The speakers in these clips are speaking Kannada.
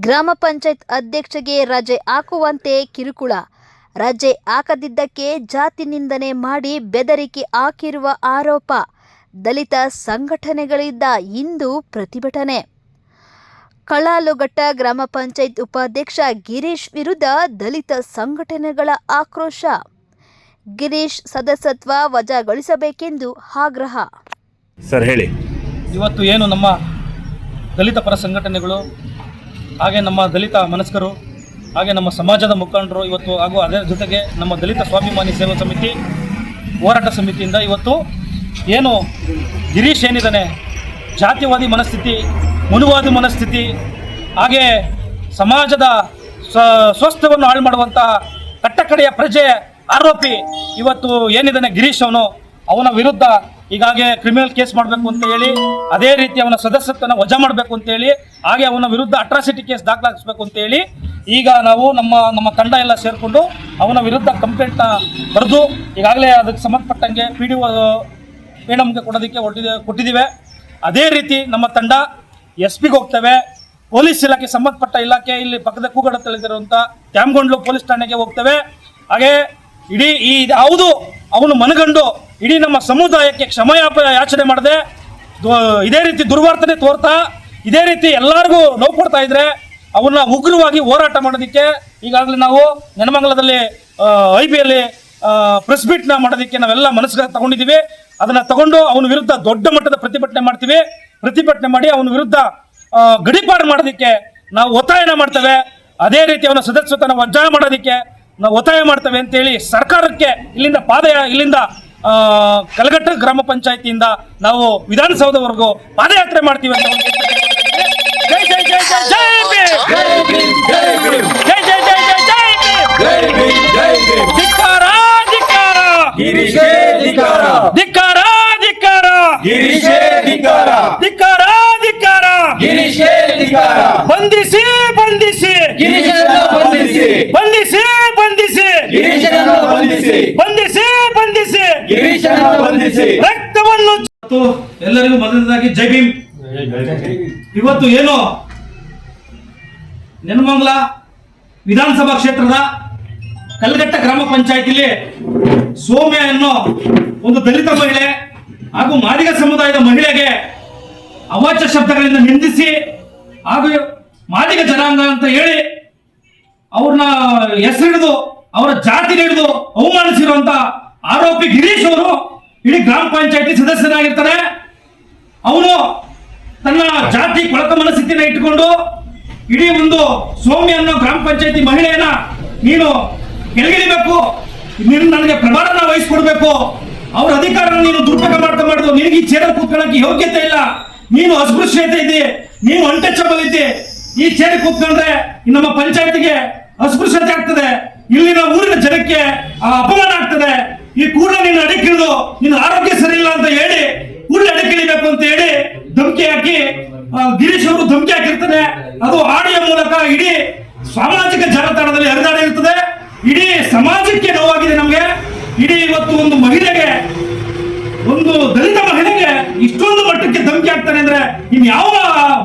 ಗ್ರಾಮ ಪಂಚಾಯತ್ ಅಧ್ಯಕ್ಷಗೆ ರಜೆ ಹಾಕುವಂತೆ ಕಿರುಕುಳ. ರಜೆ ಹಾಕದಿದ್ದಕ್ಕೆ ಜಾತಿ ನಿಂದನೆ ಮಾಡಿ ಬೆದರಿಕೆ ಹಾಕಿರುವ ಆರೋಪ. ದಲಿತ ಸಂಘಟನೆಗಳಿಂದ ಇಂದು ಪ್ರತಿಭಟನೆ. ಕಳಾಲುಘಟ್ಟ ಗ್ರಾಮ ಪಂಚಾಯತ್ ಉಪಾಧ್ಯಕ್ಷ ಗಿರೀಶ್ ವಿರುದ್ಧ ದಲಿತ ಸಂಘಟನೆಗಳ ಆಕ್ರೋಶ. ಗಿರೀಶ್ ಸದಸ್ಯತ್ವ ವಜಾಗೊಳಿಸಬೇಕೆಂದು ಆಗ್ರಹ. ಸರ್ ಹೇಳಿ. ಇವತ್ತು ಏನು ನಮ್ಮ ದಲಿತ ಪರ ಸಂಘಟನೆಗಳು ಹಾಗೆ ನಮ್ಮ ದಲಿತ ಮನಸ್ಕರು, ಹಾಗೆ ನಮ್ಮ ಸಮಾಜದ ಮುಖಂಡರು ಇವತ್ತು ಹಾಗೂ ಅದರ ಜೊತೆಗೆ ನಮ್ಮ ದಲಿತ ಸ್ವಾಭಿಮಾನಿ ಸೇವಾ ಸಮಿತಿ, ಹೋರಾಟ ಸಮಿತಿಯಿಂದ ಇವತ್ತು ಏನು ಗಿರೀಶ್ ಏನಿದ್ದಾನೆ, ಜಾತಿವಾದಿ ಮನಸ್ಥಿತಿ, ಮುನುವಾದಿ ಮನಸ್ಥಿತಿ, ಹಾಗೆ ಸಮಾಜದ ಸ್ವ ಸ್ವಸ್ಥವನ್ನು ಹಾಳು ಮಾಡುವಂತಹ ಕಟ್ಟಕಡೆಯ ಪ್ರಜೆ, ಆರೋಪಿ ಇವತ್ತು ಏನಿದ್ದಾನೆ ಗಿರೀಶ್ ಅವನು, ಅವನ ವಿರುದ್ಧ ಈಗಾಗೆ ಕ್ರಿಮಿನಲ್ ಕೇಸ್ ಮಾಡಬೇಕು ಅಂತ ಹೇಳಿ, ಅದೇ ರೀತಿ ಅವನ ಸದಸ್ಯತ್ವನ ವಜಾ ಮಾಡಬೇಕು ಅಂತ ಹೇಳಿ, ಹಾಗೆ ಅವನ ವಿರುದ್ಧ ಅಟ್ರಾಸಿಟಿ ಕೇಸ್ ದಾಖಲಾಗಿಸ್ಬೇಕು ಅಂತ ಹೇಳಿ, ಈಗ ನಾವು ನಮ್ಮ ನಮ್ಮ ತಂಡ ಎಲ್ಲ ಸೇರಿಕೊಂಡು ಅವನ ವಿರುದ್ಧ ಕಂಪ್ಲೇಂಟ್ನ ಬರೆದು, ಈಗಾಗಲೇ ಅದಕ್ಕೆ ಸಂಬಂಧಪಟ್ಟಂಗೆ ಪಿ ಡಿ ಮೇಡಮ್ಗೆ ಕೊಡೋದಕ್ಕೆ ಹೊಟ್ಟಿದೆ ಕೊಟ್ಟಿದ್ದೀವಿ. ಅದೇ ರೀತಿ ನಮ್ಮ ತಂಡ ಎಸ್ ಪಿಗೆ ಹೋಗ್ತೇವೆ. ಪೊಲೀಸ್ ಇಲಾಖೆ ಸಂಬಂಧಪಟ್ಟ ಇಲಾಖೆ ಇಲ್ಲಿ ಪಕ್ಕದ ಕೂಗಡ ಕೂಗಡದಲ್ಲಿರುವಂಥ ಕ್ಯಾಮ್ಗೊಂಡ್ಲು ಪೊಲೀಸ್ ಠಾಣೆಗೆ ಹೋಗ್ತೇವೆ. ಹಾಗೆ ಇಡೀ ಈ ಯಾವುದು ಅವನು ಮನಗಂಡು ಇಡೀ ನಮ್ಮ ಸಮುದಾಯಕ್ಕೆ ಕ್ಷಮಯಾಪ ಯಾಚನೆ ಮಾಡದೆ ಇದೇ ರೀತಿ ದುರ್ವರ್ತನೆ ತೋರ್ತಾ, ಇದೇ ರೀತಿ ಎಲ್ಲರಿಗೂ ನೋವು ಕೊಡ್ತಾ ಇದ್ರೆ ಅವನ್ನ ಉಗ್ರವಾಗಿ ಹೋರಾಟ ಮಾಡೋದಕ್ಕೆ ಈಗಾಗಲೇ ನಾವು ನೆನಮಂಗಲದಲ್ಲಿ ಐ ಬಿ ಎಲ್ಲಿ ಪ್ರೆಸ್ ಮೀಟ್ನ ಮಾಡೋದಕ್ಕೆ ನಾವೆಲ್ಲ ಮನಸ್ಸಿಗೆ ತಗೊಂಡಿದ್ದೀವಿ. ಅದನ್ನ ತಗೊಂಡು ಅವನ ವಿರುದ್ಧ ದೊಡ್ಡ ಮಟ್ಟದ ಪ್ರತಿಭಟನೆ ಮಾಡ್ತೀವಿ. ಪ್ರತಿಭಟನೆ ಮಾಡಿ ಅವನ ವಿರುದ್ಧ ಗಡಿಪಾಡು ಮಾಡೋದಕ್ಕೆ ನಾವು ಒತ್ತಾಯನ ಮಾಡ್ತೇವೆ. ಅದೇ ರೀತಿ ಅವನ ಸದಸ್ಯತನ ವಜಾ ಮಾಡೋದಕ್ಕೆ ನಾವು ಒತ್ತಾಯ ಮಾಡ್ತೇವೆ ಅಂತೇಳಿ ಸರ್ಕಾರಕ್ಕೆ ಇಲ್ಲಿಂದ ಪಾದ ಇಲ್ಲಿಂದ ಕಲಘಟ್ಟ ಗ್ರಾಮ ಪಂಚಾಯತಿಯಿಂದ ನಾವು ವಿಧಾನಸೌಧವರೆಗೂ ಪಾದಯಾತ್ರೆ ಮಾಡ್ತೀವಿ ಅಂತ ಒಂದು ಜೈ ಜೈ ಜೈ ಜೈ! ಧಿಕ್ಕಾರ ಧಿಕ್ಕಾರ. ಧಿಕ್ಕಾರ. ಧಿಕ್ಕಾರ ಧಿಕ್ಕಾರ. ಧಿಕ್ಕಾರ. ಧಿಕ್ಕಾರ ಬಂಧಿಸಿ ಬಂಧಿಸಿ. ಬಂಧಿಸಿ. ಬಂಧಿಸಿ ಬಂಧಿಸಿ. ಬಂಧಿಸಿ ಬಂಧಿಸಿ ಬಂಧಿಸಿ ರಕ್ತವನ್ನು ಎಲ್ಲರಿಗೂ ಮೊದಲನೇದಾಗಿ ಜೈ ಭೀಮ್. ಇವತ್ತು ಏನು? ನೆನಮಂಗಲ ವಿಧಾನಸಭಾ ಕ್ಷೇತ್ರದ ಕಲ್ಗಟ್ಟ ಗ್ರಾಮ ಪಂಚಾಯತಿಲಿ ಸೋಮ್ಯ ಅನ್ನೋ ಒಂದು ದಲಿತ ಮಹಿಳೆ ಹಾಗೂ ಮಾದಿಗ ಸಮುದಾಯದ ಮಹಿಳೆಗೆ ಅವಾಚ್ಯ ಶಬ್ದಗಳಿಂದ ನಿಂದಿಸಿ ಹಾಗೂ ಮಾದಿಗ ಜನಾಂಗ ಅಂತ ಹೇಳಿ ಅವ್ರನ್ನ ಹೆಸರಿಡಿದು ಅವರ ಜಾತಿ ಹಿಡಿದು ಅವಮಾನಿಸಿರುವಂತ ಆರೋಪಿ ಗಿರೀಶ್ ಅವರು ಇಡೀ ಗ್ರಾಮ ಪಂಚಾಯತಿ ಸದಸ್ಯರಾಗಿರ್ತಾರೆ ಅವರು ತನ್ನ ಜಾತಿ ಕೊಳಕ ಮನಸ್ಥಿತಿನ ಇಟ್ಟುಕೊಂಡು ಇಡೀ ಒಂದು ಸೌಮ್ಯ ಅನ್ನೋ ಗ್ರಾಮ ಪಂಚಾಯತಿ ಮಹಿಳೆಯನ್ನ ನೀನು ಕೆಳಗಿಳಿಬೇಕು, ನೀನು ನನಗೆ ಪ್ರಭಾರನ ವಹಿಸ್ಕೊಡ್ಬೇಕು. ಅವ್ರ ಅಧಿಕಾರ ನೀನು ದುರ್ಪಯೋಗ ಮಾಡ್ತಾ ಮಾಡಿದ್ರು ನಿನಗೆ ಈ ಚೇರ ಕೂತ್ಕೊಳ್ಳೋಕೆ ಯೋಗ್ಯತೆ ಇಲ್ಲ. ನೀನು ಅಸ್ಪೃಶ್ಯತೆ ಇದೆ, ನೀನು ಅನ್ಟಚಬಲ್ ಇದೆ. ಈ ಚೇರ್ ಕೂತ್ಕೊಂಡ್ರೆ ನಮ್ಮ ಪಂಚಾಯತಿಗೆ ಅಸ್ಪೃಶ್ಯತೆ ಆಗ್ತದೆ. ಇಲ್ಲಿನ ಊರಿನ ಜನಕ್ಕೆ ಅಪಮಾನ ಆಗ್ತದೆ. ಈ ಕೂಡ ನೀನು ಅಡಿಕಿಳಿದು ನಿನ್ನ ಆರೋಗ್ಯ ಸರಿ ಇಲ್ಲ ಅಂತ ಹೇಳಿ ಕೂಡಲೇ ಅಡಕಿಳಿಬೇಕು ಅಂತ ಹೇಳಿ ಧಮಕಿ ಹಾಕಿ ಗಿರೀಶ್ ಅವರು ಧಮಕಿ ಹಾಕಿರ್ತಾರೆ. ಅದು ಆಡಿಯೋ ಮೂಲಕ ಇಡೀ ಸಾಮಾಜಿಕ ಜಾಲತಾಣದಲ್ಲಿ ಹರಿದಾಡಿರ್ತದೆ ಇಡೀ ಸಮಾಜಕ್ಕೆ ನೋವಾಗಿದೆ ನಮಗೆ. ಇಡೀ ಇವತ್ತು ಒಂದು ಮಹಿಳೆಗೆ, ಒಂದು ದಲಿತ ಮಹಿಳೆಗೆ ಇಷ್ಟೊಂದು ಮಟ್ಟಕ್ಕೆ ಧಮಕಿ ಆಗ್ತಾನೆ ಅಂದ್ರೆ ಇನ್ ಯಾವ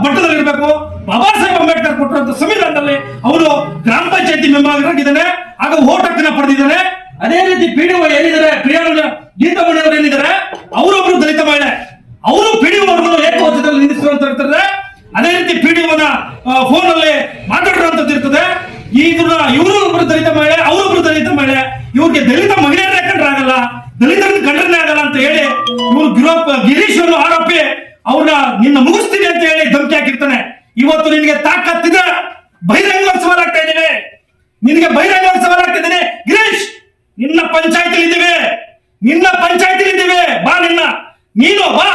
ಮಟ್ಟದಲ್ಲಿ ಇರಬೇಕು ಬಾಬಾ ಸಾಹೇಬ್ ಅಂಬೇಡ್ಕರ್ ಕೊಟ್ಟಿರುವಂತ ಸಂವಿಧಾನದಲ್ಲಿ ಅವನು ಗ್ರಾಮ ಪಂಚಾಯತಿ ಮೆಂಬರ್ ಆಗಿದ್ದಾನೆ ಆಗ ಓಟ್ ಹಕ್ಕನ್ನ ಪಡೆದಿದ್ದಾನೆ ಅದೇ ರೀತಿ ಪಿ ಏನಿದ್ದಾರೆ? ಪ್ರಿಯಾಣ ಗೀತಾ ಅವರು ಏನಿದ್ದಾರೆ? ಅವರೊಬ್ರು ದಲಿತ ಮಹಿಳೆ. ಅವರು ಪಿ ಡಿ ಅವರುಗಳು ಏಕವಚನದಲ್ಲಿ ನಿಂದಿಸುವಂತ ಇರ್ತಾರೆ ಅದೇ ರೀತಿ ಪಿ ಫೋನ್ ಅಲ್ಲಿ ಮಾತಾಡಿರುವಂತದ್ದು ಇರ್ತದೆ. ಇದನ್ನ ಇವರು ಒಬ್ರು ದಲಿತ ಮಹಿಳೆ, ಅವರೊಬ್ರು ದಲಿತ ಮಹಿಳೆ. ಇವ್ರಿಗೆ ದಲಿತ ಮಹಿಳೆಯರೇ ಕಂಡ್ರೆ ಆಗಲ್ಲ. ದಲಿತರನ್ನ ಕಂಡ್ರೆ ಆಗಲ್ಲ ಅಂತ ಹೇಳಿ ಇವರು ಗಿರೋಪ್ ಗಿರೀಶ್ ಅವರು ಆರೋಪಿ ಅವ್ರನ್ನ ನಿನ್ನ ಮುಗಿಸ್ತೀನಿ ಅಂತ ಹೇಳಿ ಧಮಕಿ ಹಾಕಿರ್ತಾನೆ. ಇವತ್ತು ನಿನಗೆ ತಾಕತ್ತಿದೆ. ಬಹಿರಂಗ ಸವಾಲಾಗ್ತಾ ಇದ್ದೀನಿ ನಿನಗೆ ಬಹಿರಂಗ ಸವಾಲಾಗ್ತಾ ಪಂಚಾಯತಿ ಇದ್ದೀವಿ ನಿನ್ನ ಪಂಚಾಯತಿ ಇದ್ದೀವಿ ಬಾ ನಿನ್ನ. ನೀನು ಬಾ.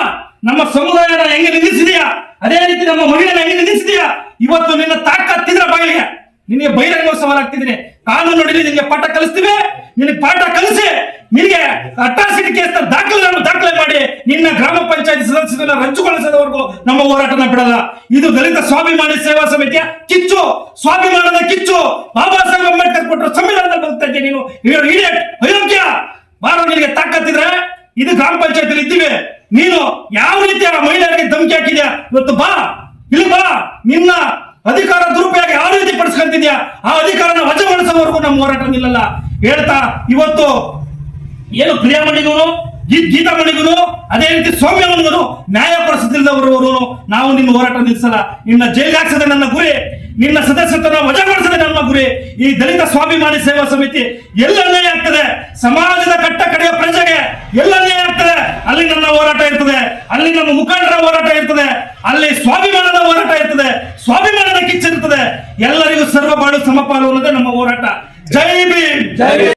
ನಮ್ಮ ಸಮುದಾಯನ ಹೆಂಗೆ ನಿಲ್ಲಿಸಿದೀಯಾ? ಅದೇ ರೀತಿ ನಮ್ಮ ಮಹಿಳೆನ ಹೆಂಗೆ ನಿಲ್ಲಿಸಿದೀಯಾ? ಇವತ್ತು ನಿನ್ನ ತಾಕತ್ತಿದ್ರೆ ಬಾಯಿಗೆ. ನಿನಗೆ ಬಹಿರಂಗ ಸವಾಲಾಗ್ತಿದ್ದೀನಿ. ಕಾನೂನು ನೋಡಿದ್ರೆ ನಿನಗೆ ಪಾಠ ಕಲಿಸ್ತೀವಿ. ನಿನಗೆ ಪಾಠ ಕಲಿಸಿ. ನಿನಗೆ ಅಟ್ರಾಸಿಟಿ ಕೇಸ್ ದಾಖಲೆ ದಾಖಲೆ ಮಾಡಿ ನಿನ್ನ ಗ್ರಾಮ ಪಂಚಾಯತಿ ಸದಸ್ಯರನ್ನ ರಜ್ಜುಗೊಳಿಸದವರೆಗೂ ನಮ್ಮ ಹೋರಾಟನ ಬಿಡಲ್ಲ. ಇದು ದಲಿತ ಸ್ವಾಭಿಮಾನಿ ಸೇವಾ ಸಮಿತಿಯ ಕಿಚ್ಚು, ಸ್ವಾಭಿಮಾನದ ಕಿಚ್ಚು. ಬಾಬಾ ಸಾಹೇಬ್ ಅಂಬೇಡ್ಕರ್ ಕೊಟ್ಟರು ಬರ್ತಾ ಇದ್ದೀಯ ನೀನು. ಅಯೋಗ್ಯ. ಬಾರೋ, ನಿನಗೆ ತಾಕತ್ತಿದ್ರೆ ಇದು ಗ್ರಾಮ ಪಂಚಾಯತಿ ಇದ್ದೀವಿ. ನೀನು ಯಾವ ರೀತಿಯ ಮಹಿಳೆಯರಿಗೆ ಧಮಕಿ ಹಾಕಿದ್ಯಾ? ಇವತ್ತು ಬಾ. ಇಲ್ಲಿ ಬಾ. ನಿನ್ನ ಅಧಿಕಾರ ದುರುಪಯೋಗ ಆ ಅಧಿಕಾರನ ವಜಗೊಳಿಸುವವರೆಗೂ ನಮ್ಮ ಹೋರಾಟ ನಿಲ್ಲಲ್ಲ. ಹೇಳ್ತಾ, ಇವತ್ತು ಏನು ಪ್ರಿಯಮಣಿಗೂ ಗೀತಾಮಣಿಗೂ ಅದೇ ರೀತಿ ಸೌಮ್ಯಮಣಿಗೂ ನ್ಯಾಯ ಕೊಡಿಸುತ್ತಿಲ್ಲದವರು ನಾವು ನಿಮ್ಮ ಹೋರಾಟ ನಿಲ್ಲಿಸಲ್ಲ. ನಿನ್ನ ಜೈಲಿಗೆ ಹಾಕ್ಸದೆ ನನ್ನ ಗುರಿ, ನಿನ್ನ ಸದಸ್ಯತ್ವನ ವಜಾಗೊಳಿಸದೆ ನನ್ನ ಗುರಿ, ಈ ದಲಿತ ಸ್ವಾಭಿಮಾನಿ ಸೇವಾ ಸಮಿತಿ ಎಲ್ಲ ಅನ್ಯಾಯ ಆಗ್ತದೆ. ಸಮಾಜದ ಕಟ್ಟ ಕಡೆಯ ಪ್ರಜೆಗೆ ಎಲ್ಲ ಅನ್ಯಾಯ ಆಗ್ತದೆ. ಅಲ್ಲಿ ನನ್ನ ಹೋರಾಟ ಇರ್ತದೆ. ಅಲ್ಲಿ ನಮ್ಮ ಮುಖಂಡರ ಹೋರಾಟ ಇರ್ತದೆ. ಅಲ್ಲಿ ಸ್ವಾಭಿಮಾನದ ಹೋರಾಟ ಇರ್ತದೆ. ಸ್ವಾಭಿಮಾನದ ಕಿಚ್ಚಿರ್ತದೆ ಎಲ್ಲರಿಗೂ ಸರ್ವ ಬಾಳು ಸಮಪಾಲು ಅನ್ನೋದೇ ನಮ್ಮ ಹೋರಾಟ. ಜೈ ಭೀಮ್! ಜೈ